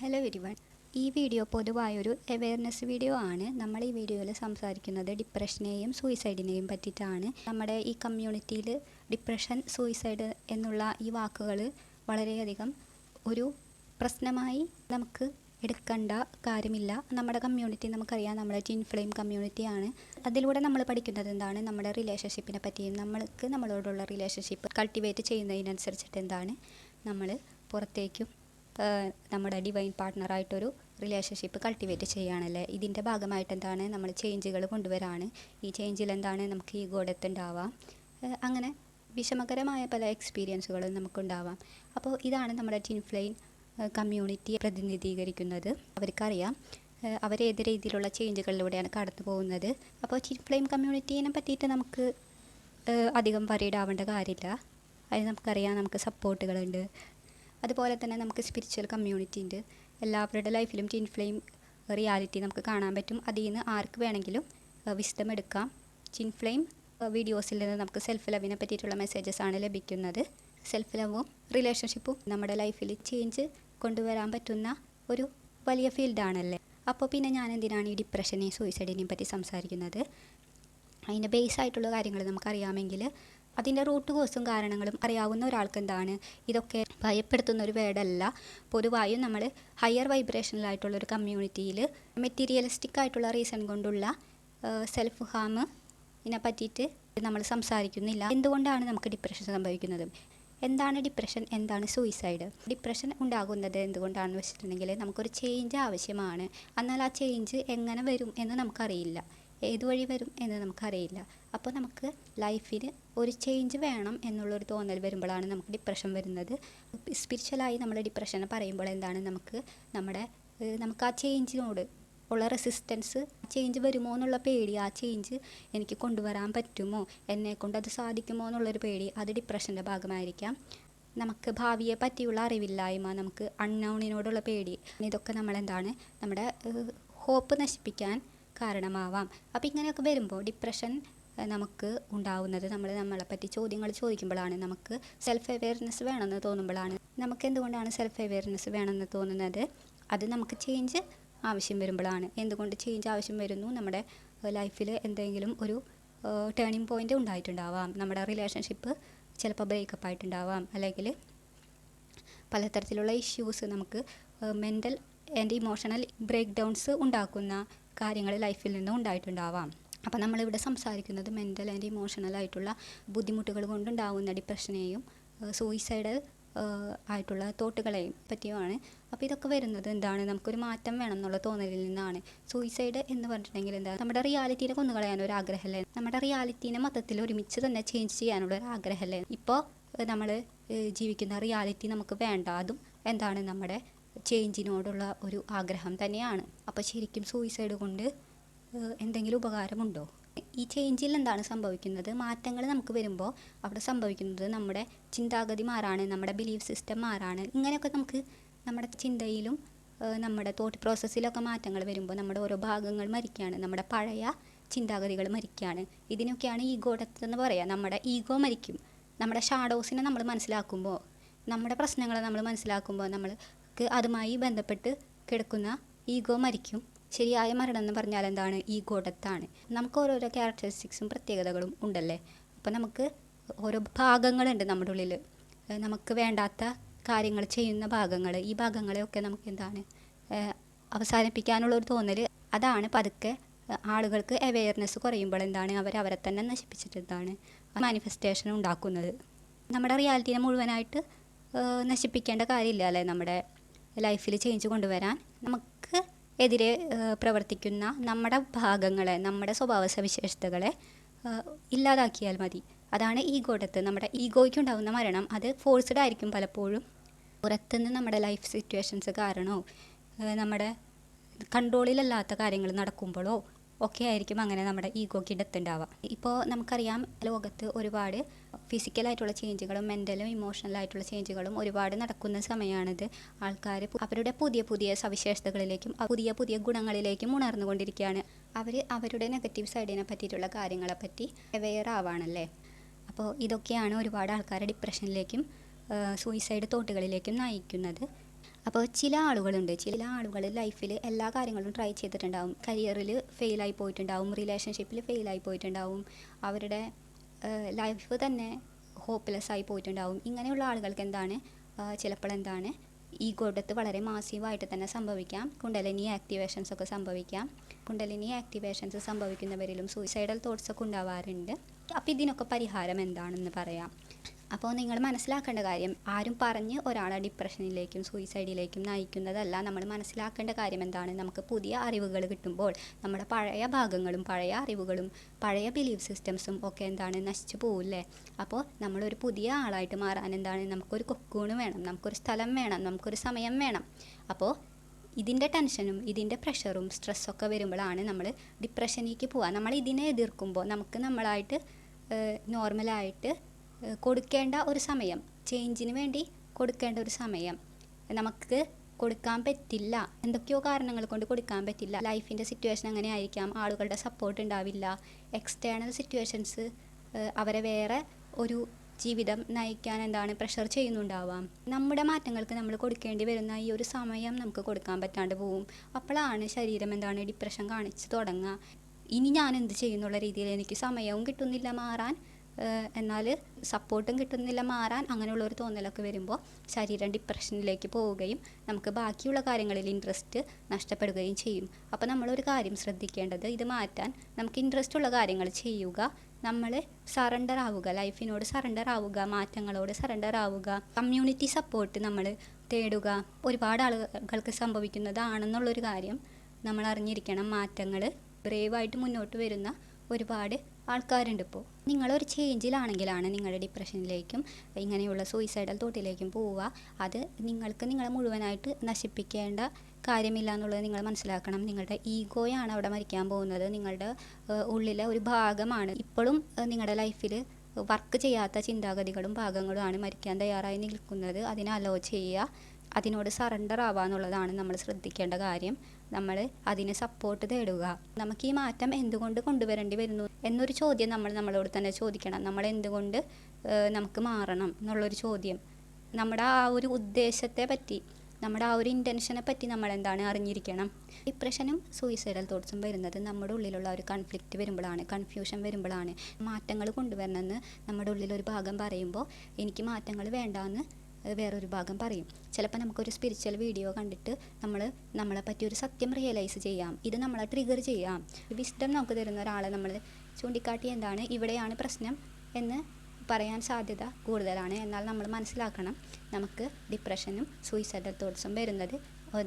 Hello everyone ഈ video പൊതുവായൊരു awareness video ആണ്. നമ്മൾ ഈ വീഡിയോയിൽ സംസാരിക്കുന്നത് ഡിപ്രഷനെയും സൂയിസൈഡിനെയും പറ്റിയിട്ടാണ്. നമ്മുടെ ഈ കമ്മ്യൂണിറ്റിയിൽ ഡിപ്രഷൻ സൂയിസൈഡ് എന്നുള്ള ഈ വാക്കുകൾ വളരെയധികം ഒരു പ്രശ്നമായി നമുക്ക് എടുക്കേണ്ട കാര്യമില്ല. നമ്മുടെ കമ്മ്യൂണിറ്റി നമുക്കറിയാം. നമ്മുടെ ടിൻ ഫ്ലെയിം കമ്മ്യൂണിറ്റിയാണ് അതിലൂടെ നമ്മൾ പഠിക്കുന്നത് എന്താണ്? നമ്മുടെ റിലേഷൻഷിപ്പിനെ പറ്റിയും നമ്മൾക്ക് നമ്മളോടുള്ള റിലേഷൻഷിപ്പ് കൾട്ടിവേറ്റ് ചെയ്യുന്നതിനനുസരിച്ചിട്ട് എന്താണ്? നമ്മൾ പുറത്തേക്കും നമ്മുടെ ഡിവൈൻ പാർട്ട്ണറായിട്ടൊരു റിലേഷൻഷിപ്പ് കൾട്ടിവേറ്റ് ചെയ്യുകയാണല്ലേ? ഇതിന്റെ ഭാഗമായിട്ട് എന്താണ് നമ്മൾ ചേഞ്ചുകൾ കൊണ്ടുവരാണ്. ഈ ചേഞ്ചിൽ എന്താണ് നമുക്ക് ഈ ഗോഡത്ത് ഉണ്ടാവാം. അങ്ങനെ വിഷമകരമായ പല എക്സ്പീരിയൻസുകളും നമുക്കുണ്ടാവാം. അപ്പോൾ ഇതാണ് നമ്മുടെ ടിൻഫ്ലൈൻ കമ്മ്യൂണിറ്റി പ്രതിനിധീകരിക്കുന്നത്. അവർക്കറിയാം അവരേത് രീതിയിലുള്ള ചേഞ്ചുകളിലൂടെയാണ് കടന്നു പോകുന്നത്. അപ്പോൾ ചിൻഫ്ലെയിം കമ്മ്യൂണിറ്റീനെ പറ്റിയിട്ട് നമുക്ക് അധികം വറീഡ് ആവേണ്ട കാര്യമില്ല. അതിന് നമുക്കറിയാം നമുക്ക് സപ്പോർട്ടുകളുണ്ട് അതുപോലെ തന്നെ നമുക്ക് സ്പിരിച്വൽ കമ്മ്യൂണിറ്റി ഉണ്ട്. എല്ലാവരുടെ ലൈഫിലും ടിൻ ഫ്ലെയിം റിയാലിറ്റി നമുക്ക് കാണാൻ പറ്റും. അതിൽ നിന്ന് ആർക്ക് വേണമെങ്കിലും വിസ്ഡം എടുക്കാം. ടിൻ ഫ്ലെയിം വീഡിയോസിൽ നിന്ന് നമുക്ക് സെൽഫ് ലവിനെ പറ്റിയിട്ടുള്ള മെസ്സേജസ് ആണ് ലഭിക്കുന്നത്. സെൽഫ് ലവും റിലേഷൻഷിപ്പും നമ്മുടെ ലൈഫിൽ ചേഞ്ച് കൊണ്ടുവരാൻ പറ്റുന്ന ഒരു വലിയ ഫീൽഡാണല്ലേ അപ്പോൾ പിന്നെ ഞാൻ എന്തിനാണ് ഈ ഡിപ്രഷനെയും സൂയിസൈഡിനെയും പറ്റി സംസാരിക്കുന്നത്? അതിന്റെ ബേസ് ആയിട്ടുള്ള കാര്യങ്ങൾ നമുക്കറിയാമെങ്കിൽ അതിന്റെ റൂട്ട് കോസും കാരണങ്ങളും അറിയാവുന്ന ഒരാൾക്ക് എന്താണ് ഇതൊക്കെ ഭയപ്പെടുത്തുന്ന ഒരു വേർഡല്ല പൊതുവായും നമ്മൾ ഹയർ വൈബ്രേഷനിലായിട്ടുള്ള ഒരു കമ്മ്യൂണിറ്റിയിൽ മെറ്റീരിയലിസ്റ്റിക് ആയിട്ടുള്ള റീസൺ കൊണ്ടുള്ള സെൽഫ് ഹാം ഇതിനെ പറ്റിയിട്ട് നമ്മൾ സംസാരിക്കുന്നില്ല. എന്തുകൊണ്ടാണ് നമുക്ക് ഡിപ്രഷൻ സംഭവിക്കുന്നത്? എന്താണ് ഡിപ്രഷൻ എന്താണ് സൂയിസൈഡ് ഡിപ്രഷൻ ഉണ്ടാകുന്നത് എന്തുകൊണ്ടാണെന്ന് വെച്ചിട്ടുണ്ടെങ്കിൽ നമുക്കൊരു ചേഞ്ച് ആവശ്യമാണ്. എന്നാൽ ആ ചേഞ്ച് എങ്ങനെ വരും എന്ന് നമുക്കറിയില്ല. ഏതുവഴി വരും എന്ന് നമുക്കറിയില്ല. അപ്പോൾ നമുക്ക് ലൈഫിൽ ഒരു ചേഞ്ച് വേണം എന്നുള്ളൊരു തോന്നൽ വരുമ്പോഴാണ് നമുക്ക് ഡിപ്രഷൻ വരുന്നത്. സ്പിരിച്വലായി നമ്മൾ ഡിപ്രഷനെ പറയുമ്പോൾ എന്താണ്? നമുക്ക് നമ്മുടെ നമുക്ക് ആ ചേഞ്ചിനോട് ഉള്ള റെസിസ്റ്റൻസ് ചേഞ്ച് വരുമോ എന്നുള്ള പേടി ആ ചേഞ്ച് എനിക്ക് കൊണ്ടുവരാൻ പറ്റുമോ? എന്നെ കൊണ്ട് അത് സാധിക്കുമോ എന്നുള്ളൊരു പേടി അത് ഡിപ്രഷന്റെ ഭാഗമായിരിക്കാം. നമുക്ക് ഭാവിയെ പറ്റിയുള്ള അറിവില്ലായ്മ നമുക്ക് അൺനൗണിനോടുള്ള പേടി ഇതൊക്കെ നമ്മളെന്താണ് നമ്മുടെ ഹോപ്പ് നശിപ്പിക്കാൻ കാരണമാവാം. അപ്പോൾ ഇങ്ങനെയൊക്കെ വരുമ്പോൾ ഡിപ്രഷൻ നമുക്ക് ഉണ്ടാവുന്നത്. നമ്മൾ നമ്മളെപ്പറ്റി ചോദ്യങ്ങൾ ചോദിക്കുമ്പോഴാണ് നമുക്ക് സെൽഫ് അവെയർനെസ് വേണമെന്ന് തോന്നുമ്പോഴാണ് നമുക്ക് എന്തുകൊണ്ടാണ് സെൽഫ് അവെയർനെസ് വേണമെന്ന് തോന്നുന്നത്. അത് നമുക്ക് ചേഞ്ച് ആവശ്യം വരുമ്പോഴാണ് എന്തുകൊണ്ട് ചേഞ്ച് ആവശ്യം വരുന്നു? നമ്മുടെ ലൈഫിൽ എന്തെങ്കിലും ഒരു ടേണിംഗ് പോയിന്റ് ഉണ്ടായിട്ടുണ്ടാവാം. നമ്മുടെ റിലേഷൻഷിപ്പ് ചിലപ്പോൾ ബ്രേക്കപ്പ് ആയിട്ടുണ്ടാവാം. അല്ലെങ്കിൽ പലതരത്തിലുള്ള ഇഷ്യൂസ് നമുക്ക് mental and emotional breakdowns ഉണ്ടാക്കുന്ന കാര്യങ്ങൾ ലൈഫിൽ നിന്ന് ഉണ്ടായിട്ടുണ്ടാവാം. അപ്പോൾ നമ്മളിവിടെ സംസാരിക്കുന്നത് മെന്റൽ ആൻഡ് ഇമോഷണൽ ആയിട്ടുള്ള ബുദ്ധിമുട്ടുകൾ കൊണ്ടുണ്ടാവുന്ന ഡിപ്രഷനെയും സൂയിസൈഡ് ആയിട്ടുള്ള തോട്ടുകളെയും പറ്റിയുമാണ്. അപ്പോൾ ഇതൊക്കെ വരുന്നത് എന്താണ്? നമുക്കൊരു മാറ്റം വേണം എന്നുള്ള തോന്നലിൽ നിന്നാണ്. സൂയിസൈഡ് എന്ന് പറഞ്ഞിട്ടുണ്ടെങ്കിൽ എന്താ? നമ്മുടെ റിയാലിറ്റീനെ കൊന്നുകളയാൻ ഒരു ആഗ്രഹമല്ലേ? നമ്മുടെ റിയാലിറ്റീനെ മൊത്തത്തിൽ ഒരുമിച്ച് തന്നെ ചേഞ്ച് ചെയ്യാനുള്ള ഒരു ആഗ്രഹമല്ലേ? ഇപ്പോൾ നമ്മൾ ജീവിക്കുന്ന റിയാലിറ്റി നമുക്ക് വേണ്ട അതും എന്താണ് നമ്മുടെ ചേഞ്ചിനോടുള്ള ഒരു ആഗ്രഹം തന്നെയാണ്. അപ്പോൾ ശരിക്കും സൂയിസൈഡ് കൊണ്ട് എന്തെങ്കിലും ഉപകാരമുണ്ടോ? ഈ ചേഞ്ചിൽ എന്താണ് സംഭവിക്കുന്നത്? മാറ്റങ്ങൾ നമുക്ക് വരുമ്പോൾ അവിടെ സംഭവിക്കുന്നത് നമ്മുടെ ചിന്താഗതി മാറാണ് നമ്മുടെ ബിലീഫ് സിസ്റ്റം മാറാണ്. ഇങ്ങനെയൊക്കെ നമുക്ക് നമ്മുടെ ചിന്തയിലും നമ്മുടെ തോട്ട് പ്രോസസ്സിലൊക്കെ മാറ്റങ്ങൾ വരുമ്പോൾ നമ്മുടെ ഓരോ ഭാഗങ്ങൾ മരിക്കുകയാണ് നമ്മുടെ പഴയ ചിന്താഗതികൾ മരിക്കുകയാണ് ഇതിനൊക്കെയാണ് ഈഗോ ഡെത്ത് എന്ന് പറയുക നമ്മുടെ ഈഗോ മരിക്കും. നമ്മുടെ ഷാഡോസിനെ നമ്മൾ മനസ്സിലാക്കുമ്പോൾ നമ്മുടെ പ്രശ്നങ്ങളെ നമ്മൾ മനസ്സിലാക്കുമ്പോൾ നമ്മൾക്ക് അതുമായി ബന്ധപ്പെട്ട് കിടക്കുന്ന ഈഗോ മരിക്കും. ശരിയായ മരണം എന്ന് പറഞ്ഞാൽ എന്താണ്? ഈഗോ ഡെത്താണ് നമുക്ക് ഓരോരോ ക്യാരക്ടറിസ്റ്റിക്സും പ്രത്യേകതകളും ഉണ്ടല്ലേ? അപ്പോൾ നമുക്ക് ഓരോ ഭാഗങ്ങളുണ്ട് നമ്മുടെ ഉള്ളിൽ നമുക്ക് വേണ്ടാത്ത കാര്യങ്ങൾ ചെയ്യുന്ന ഭാഗങ്ങൾ ഈ ഭാഗങ്ങളെയൊക്കെ നമുക്ക് എന്താണ്? അവസാനിപ്പിക്കാനുള്ള ഒരു തോന്നൽ അതാണ്. പതുക്കെ ആളുകൾക്ക് അവെയർനെസ് കുറയുമ്പോൾ എന്താണ്? അവർ അവരെ തന്നെ നശിപ്പിച്ചിട്ടെന്താണ്? മാനിഫെസ്റ്റേഷൻ ഉണ്ടാക്കുന്നത്. നമ്മുടെ റിയാലിറ്റിയെ മുഴുവനായിട്ട് നശിപ്പിക്കേണ്ട കാര്യമില്ല അല്ലേ? നമ്മുടെ ലൈഫിൽ ചേഞ്ച് കൊണ്ടുവരാൻ. നമുക്ക് എതിരെ പ്രവർത്തിക്കുന്ന നമ്മുടെ ഭാഗങ്ങളെ നമ്മുടെ സ്വഭാവ സവിശേഷതകളെ ഇല്ലാതാക്കിയാൽ മതി. അതാണ് ഈഗോടത്ത് നമ്മുടെ ഈഗോയ്ക്ക് ഉണ്ടാകുന്ന മരണം. അത് ഫോഴ്സ്ഡ് ആയിരിക്കും പലപ്പോഴും. പുറത്തുനിന്ന് നമ്മുടെ ലൈഫ് സിറ്റുവേഷൻസ് കാരണമോ നമ്മുടെ കൺട്രോളിലല്ലാത്ത കാര്യങ്ങൾ നടക്കുമ്പോഴോ ഒക്കെ ആയിരിക്കും അങ്ങനെ നമ്മുടെ ഈഗോയ്ക്ക് ഡെത്ത് ഉണ്ടാവുക ഇപ്പോൾ നമുക്കറിയാം ലോകത്ത് ഒരുപാട് ഫിസിക്കലായിട്ടുള്ള ചേഞ്ചുകളും മെന്റലും ഇമോഷണലായിട്ടുള്ള ചേഞ്ചുകളും ഒരുപാട് നടക്കുന്ന സമയമാണിത് ആൾക്കാർ അവരുടെ പുതിയ പുതിയ സവിശേഷതകളിലേക്കും പുതിയ പുതിയ ഗുണങ്ങളിലേക്കും ഉണർന്നുകൊണ്ടിരിക്കുകയാണ് അവർ അവരുടെ നെഗറ്റീവ് സൈഡിനെ പറ്റിയിട്ടുള്ള കാര്യങ്ങളെ പറ്റി അവെയർ ആവാണല്ലേ? അപ്പോൾ ഇതൊക്കെയാണ് ഒരുപാട് ആൾക്കാരെ ഡിപ്രഷനിലേക്കും സൂയിസൈഡ് തോട്ടുകളിലേക്കും നയിക്കുന്നത്. അപ്പോൾ ചില ആളുകളുണ്ട് ചില ആളുകൾ ലൈഫിൽ എല്ലാ കാര്യങ്ങളും ട്രൈ ചെയ്തിട്ടുണ്ടാവും. കരിയറിൽ ഫെയിലായി പോയിട്ടുണ്ടാവും റിലേഷൻഷിപ്പിൽ ഫെയിലായി പോയിട്ടുണ്ടാവും അവരുടെ ലൈഫ് തന്നെ ഹോപ്പ്ലെസ് ആയി പോയിട്ടുണ്ടാവും. ഇങ്ങനെയുള്ള ആളുകൾക്ക് എന്താണ്? ചിലപ്പോൾ എന്താണ്? ഈ ഗോഡത്ത് വളരെ മാസീവായിട്ട് തന്നെ സംഭവിക്കാം. കുണ്ടലിനി ആക്ടിവേഷൻസ് ഒക്കെ സംഭവിക്കാം. കുണ്ടലിനി ആക്ടിവേഷൻസ് സംഭവിക്കുന്നവരിലും സൂയിസൈഡൽ തോട്ട്സ് ഒക്കെ ഉണ്ടാവാറുണ്ട്. അപ്പോൾ ഇതിനൊക്കെ പരിഹാരം എന്താണെന്ന് പറയാം. അപ്പോൾ നിങ്ങൾ മനസ്സിലാക്കേണ്ട കാര്യം ആരും പറഞ്ഞ് ഒരാളെ ഡിപ്രഷനിലേക്കും സൂയിസൈഡിലേക്കും നയിക്കുന്നതല്ല. നമ്മൾ മനസ്സിലാക്കേണ്ട കാര്യം എന്താണ്? നമുക്ക് പുതിയ അറിവുകൾ കിട്ടുമ്പോൾ നമ്മുടെ പഴയ ഭാഗങ്ങളും പഴയ അറിവുകളും പഴയ ബിലീഫ് സിസ്റ്റംസും ഒക്കെ എന്താണ്? നശിച്ചു പോവില്ലേ? അപ്പോൾ നമ്മളൊരു പുതിയ ആളായിട്ട് മാറാൻ എന്താണ്? നമുക്കൊരു കൊക്കൂണ് വേണം നമുക്കൊരു സ്ഥലം വേണം നമുക്കൊരു സമയം വേണം. അപ്പോൾ ഇതിന്റെ ടെൻഷനും ഇതിന്റെ പ്രഷറും സ്ട്രെസ്സൊക്കെ വരുമ്പോഴാണ് നമ്മൾ ഡിപ്രഷനിലേക്ക് പോവുക. നമ്മൾ ഇതിനെ എതിർക്കുമ്പോൾ നമുക്ക് നമ്മളായിട്ട് നോർമലായിട്ട് കൊടുക്കേണ്ട ഒരു സമയം ചേഞ്ചിന് വേണ്ടി കൊടുക്കേണ്ട ഒരു സമയം. നമുക്ക് കൊടുക്കാൻ പറ്റില്ല. എന്തൊക്കെയോ കാരണങ്ങൾ കൊണ്ട് കൊടുക്കാൻ പറ്റില്ല. ലൈഫിന്റെ സിറ്റുവേഷൻ അങ്ങനെ ആയിരിക്കാം. ആളുകളുടെ സപ്പോർട്ട് ഉണ്ടാവില്ല. എക്സ്റ്റേണൽ സിറ്റുവേഷൻസ് അവരെ വേറെ ഒരു ജീവിതം നയിക്കാൻ എന്താണ് പ്രഷർ ചെയ്യുന്നുണ്ടാവാം. നമ്മുടെ മാറ്റങ്ങൾക്ക് നമ്മൾ കൊടുക്കേണ്ടി വരുന്ന ഈ ഒരു സമയം നമുക്ക് കൊടുക്കാൻ പറ്റാണ്ട് പോവും. അപ്പോഴാണ് ശരീരം എന്താണ് ഡിപ്രഷൻ കാണിച്ച് തുടങ്ങുക. ഇനി ഞാൻ എന്ത് ചെയ്യുന്നുള്ള രീതിയിൽ എനിക്ക് സമയവും കിട്ടുന്നില്ല മാറാൻ. എന്നാൽ സപ്പോർട്ടും കിട്ടുന്നില്ല മാറാൻ അങ്ങനെയുള്ള ഒരു തോന്നലൊക്കെ വരുമ്പോൾ ശരീരം ഡിപ്രഷനിലേക്ക് പോവുകയും നമുക്ക് ബാക്കിയുള്ള കാര്യങ്ങളിൽ ഇൻട്രസ്റ്റ് നഷ്ടപ്പെടുകയും ചെയ്യും. അപ്പോൾ നമ്മളൊരു കാര്യം ശ്രദ്ധിക്കേണ്ടത് ഇത് മാറ്റാൻ നമുക്ക് ഇൻട്രസ്റ്റ് ഉള്ള കാര്യങ്ങൾ ചെയ്യുക. നമ്മൾ സറണ്ടർ ആവുക ലൈഫിനോട് സറണ്ടർ ആവുക മാറ്റങ്ങളോട് സറണ്ടർ ആവുക. കമ്മ്യൂണിറ്റി സപ്പോർട്ട് നമ്മൾ തേടുക. ഒരുപാട് ആളുകൾക്ക് സംഭവിക്കുന്നതാണെന്നുള്ളൊരു കാര്യം നമ്മൾ അറിഞ്ഞിരിക്കണം. മാറ്റങ്ങൾ ബ്രേവായിട്ട് മുന്നോട്ട് വരുന്ന ഒരുപാട് ആൾക്കാരുണ്ട് ഇപ്പോൾ നിങ്ങളൊരു ചേഞ്ചിലാണെങ്കിലാണ് നിങ്ങളുടെ ഡിപ്രഷനിലേക്കും ഇങ്ങനെയുള്ള സൂയിസൈഡൽ തോട്ടിലേക്കും പോവുക. അത് നിങ്ങൾക്ക് നിങ്ങളെ മുഴുവനായിട്ട് നശിപ്പിക്കേണ്ട കാര്യമില്ല എന്നുള്ളത് നിങ്ങൾ മനസ്സിലാക്കണം. നിങ്ങളുടെ ഈഗോയാണ് അവിടെ മരിക്കാൻ പോകുന്നത്. നിങ്ങളുടെ ഉള്ളിലെ ഒരു ഭാഗമാണ്. ഇപ്പോഴും നിങ്ങളുടെ ലൈഫിൽ വർക്ക് ചെയ്യാത്ത ചിന്താഗതികളും ഭാഗങ്ങളുമാണ് മരിക്കാൻ തയ്യാറായി നിൽക്കുന്നത്. അതിനെ അലോ ചെയ്യുക. അതിനോട് സറണ്ടർ ആവുക എന്നുള്ളതാണ് നമ്മൾ ശ്രദ്ധിക്കേണ്ട കാര്യം. നമ്മൾ അതിനെ സപ്പോർട്ട് തേടുക. നമുക്ക് ഈ മാറ്റം എന്തുകൊണ്ട് കൊണ്ടുവരേണ്ടി വരുന്നു എന്നൊരു ചോദ്യം നമ്മൾ നമ്മളോട് തന്നെ ചോദിക്കണം. നമ്മൾ എന്തുകൊണ്ട് നമുക്ക് മാറണം എന്നുള്ളൊരു ചോദ്യം. നമ്മുടെ ആ ഒരു ഉദ്ദേശത്തെ പറ്റി നമ്മുടെ ആ ഒരു ഇന്റൻഷനെ പറ്റി നമ്മൾ എന്താണ് അറിഞ്ഞിരിക്കണം? ഡിപ്രഷനും സൂയിസൈഡൽ തോട്ട്സും വരുന്നത് നമ്മുടെ ഉള്ളിലുള്ള ഒരു കൺഫ്ലിക്റ്റ് വരുമ്പോഴാണ് കൺഫ്യൂഷൻ വരുമ്പോഴാണ്. മാറ്റങ്ങൾ കൊണ്ടുവരണമെന്ന് നമ്മുടെ ഉള്ളിലൊരു ഭാഗം പറയുമ്പോൾ എനിക്ക് മാറ്റങ്ങൾ വേണ്ടാന്ന് വേറൊരു ഭാഗം പറയും. ചിലപ്പോൾ നമുക്കൊരു സ്പിരിച്വൽ വീഡിയോ കണ്ടിട്ട് നമ്മൾ നമ്മളെ പറ്റി ഒരു സത്യം റിയലൈസ് ചെയ്യാം. ഇത് നമ്മളെ ട്രിഗർ ചെയ്യാം. വിസ്ഡം നമുക്ക് തരുന്ന ഒരാളെ നമ്മൾ ചൂണ്ടിക്കാട്ടി എന്താണ് ഇവിടെയാണ് പ്രശ്നം എന്ന് പറയാൻ സാധ്യത കൂടുതലാണ്. എന്നാൽ നമ്മൾ മനസ്സിലാക്കണം നമുക്ക് ഡിപ്രഷനും സൂയിസൈഡൽ തോട്ട്സും വരുന്നത്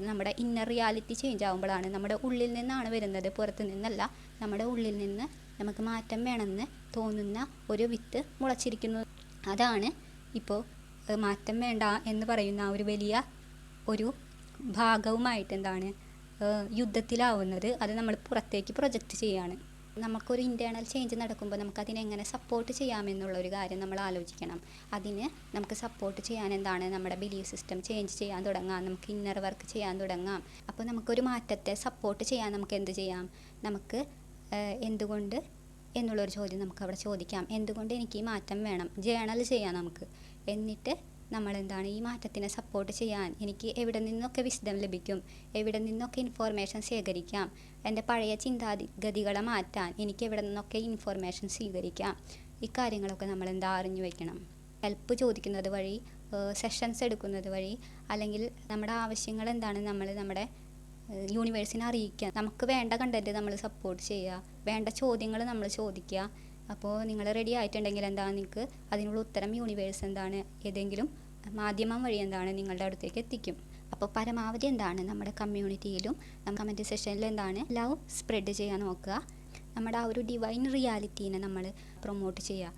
നമ്മുടെ ഇന്നർ റിയാലിറ്റി ചേഞ്ച് ആകുമ്പോഴാണ് നമ്മുടെ ഉള്ളിൽ നിന്നാണ് വരുന്നത്. പുറത്ത് നിന്നല്ല നമ്മുടെ ഉള്ളിൽ നിന്ന് നമുക്ക് മാറ്റം വേണമെന്ന് തോന്നുന്ന ഒരു വിത്ത് മുളച്ചിരിക്കുന്നു. അതാണ് ഇപ്പോൾ മാറ്റം വേണ്ട എന്ന് പറയുന്ന ഒരു വലിയ ഒരു ഭാഗവുമായിട്ട് എന്താണ് യുദ്ധത്തിലാവുന്നത്. അത് നമ്മൾ പുറത്തേക്ക് പ്രൊജക്റ്റ് ചെയ്യാണ്. നമുക്കൊരു ഇന്റേർണൽ ചേഞ്ച് നടക്കുമ്പോൾ നമുക്ക് അതിനെങ്ങനെ സപ്പോർട്ട് ചെയ്യാമെന്നുള്ള ഒരു കാര്യം നമ്മൾ ആലോചിക്കണം. അതിന് നമുക്ക് സപ്പോർട്ട് ചെയ്യാൻ എന്താണ് നമ്മുടെ ബിലീഫ് സിസ്റ്റം ചേഞ്ച് ചെയ്യാൻ തുടങ്ങാം. നമുക്ക് ഇന്നർ വർക്ക് ചെയ്യാൻ തുടങ്ങാം. അപ്പോൾ നമുക്കൊരു മാറ്റത്തെ സപ്പോർട്ട് ചെയ്യാൻ നമുക്ക് എന്ത് ചെയ്യാം? നമുക്ക് എന്തുകൊണ്ട് എന്നുള്ളൊരു ചോദ്യം നമുക്ക് അവിടെ ചോദിക്കാം. എന്തുകൊണ്ട് എനിക്ക് ഈ മാറ്റം വേണം? ജേണൽ ചെയ്യാം നമുക്ക്. എന്നിട്ട് നമ്മൾ എന്താണ് ഈ മാറ്റത്തിനെ സപ്പോർട്ട് ചെയ്യാൻ എനിക്ക് എവിടെ നിന്നൊക്കെ വിശദം ലഭിക്കും? എവിടെ നിന്നൊക്കെ ഇൻഫോർമേഷൻ ശേഖരിക്കാം? എന്റെ പഴയ ചിന്താഗതികളെ മാറ്റാൻ എനിക്ക് എവിടെ നിന്നൊക്കെ ഇൻഫോർമേഷൻ സ്വീകരിക്കാം ഇക്കാര്യങ്ങളൊക്കെ നമ്മൾ എന്താ അറിഞ്ഞു വയ്ക്കണം ഹെൽപ്പ് ചോദിക്കുന്നത് വഴി സെഷൻസ് എടുക്കുന്നത് വഴി അല്ലെങ്കിൽ നമ്മുടെ ആവശ്യങ്ങൾ എന്താണ് നമ്മൾ നമ്മുടെ യൂണിവേഴ്സിനെ അറിയിക്കുക. നമുക്ക് വേണ്ട കണ്ടന്റ് നമ്മൾ സപ്പോർട്ട് ചെയ്യുക. വേണ്ട ചോദ്യങ്ങൾ നമ്മൾ ചോദിക്കുക. അപ്പോൾ നിങ്ങൾ റെഡി ആയിട്ടുണ്ടെങ്കിൽ എന്താണ് നിങ്ങൾക്ക് അതിനുള്ള ഉത്തരം യൂണിവേഴ്സ് എന്താണ്? ഏതെങ്കിലും മാധ്യമം വഴി എന്താണ് നിങ്ങളുടെ അടുത്തേക്ക് എത്തിക്കും. അപ്പോൾ പരമാവധി എന്താണ് നമ്മുടെ കമ്മ്യൂണിറ്റിയിലും കമന്റ് സെഷനിൽ എന്താണ് ലവ് സ്പ്രെഡ് ചെയ്യാൻ നോക്കുക. നമ്മുടെ ആ ഒരു ഡിവൈൻ റിയാലിറ്റീനെ നമ്മൾ പ്രൊമോട്ട് ചെയ്യുക.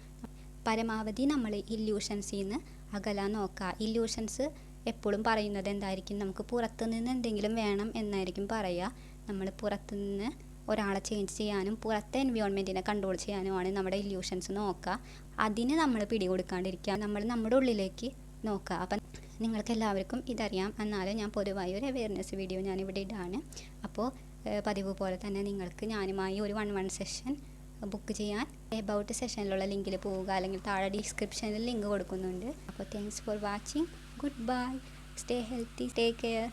പരമാവധി നമ്മൾ ഇല്യൂഷൻസിൽ നിന്ന് അകലാൻ നോക്കുക. ഇല്യൂഷൻസ് എപ്പോഴും പറയുന്നത് എന്തായിരിക്കും? നമുക്ക് പുറത്തുനിന്ന് എന്തെങ്കിലും വേണം എന്നായിരിക്കും പറയുക. നമ്മൾ പുറത്തുനിന്ന് ഒരാളെ ചേഞ്ച് ചെയ്യാനും പുറത്തെ എൻവയോൺമെന്റിനെ കൺട്രോൾ ചെയ്യാനുമാണ് നമ്മുടെ ഇല്യൂഷൻസ് നോക്കുക. അതിന് നമ്മൾ പിടികൊടുക്കാണ്ടിരിക്കുക. നമ്മൾ നമ്മുടെ ഉള്ളിലേക്ക് നോക്കുക. അപ്പം നിങ്ങൾക്ക് എല്ലാവർക്കും ഇതറിയാം. എന്നാലും ഞാൻ പൊതുവായി ഒരു അവയർനെസ് വീഡിയോ ഞാൻ ഇവിടെ ഇടാണ്. അപ്പോൾ പതിവ് പോലെ തന്നെ നിങ്ങൾക്ക് ഞാനുമായി ഒരു വൺ വൺ സെഷൻ ബുക്ക് ചെയ്യാൻ എബൌട്ട് സെഷനിലുള്ള ലിങ്കിൽ പോവുക. അല്ലെങ്കിൽ താഴെ ഡിസ്ക്രിപ്ഷനിൽ ലിങ്ക് കൊടുക്കുന്നുണ്ട്. അപ്പോൾ thanks for watching goodbye stay healthy stay care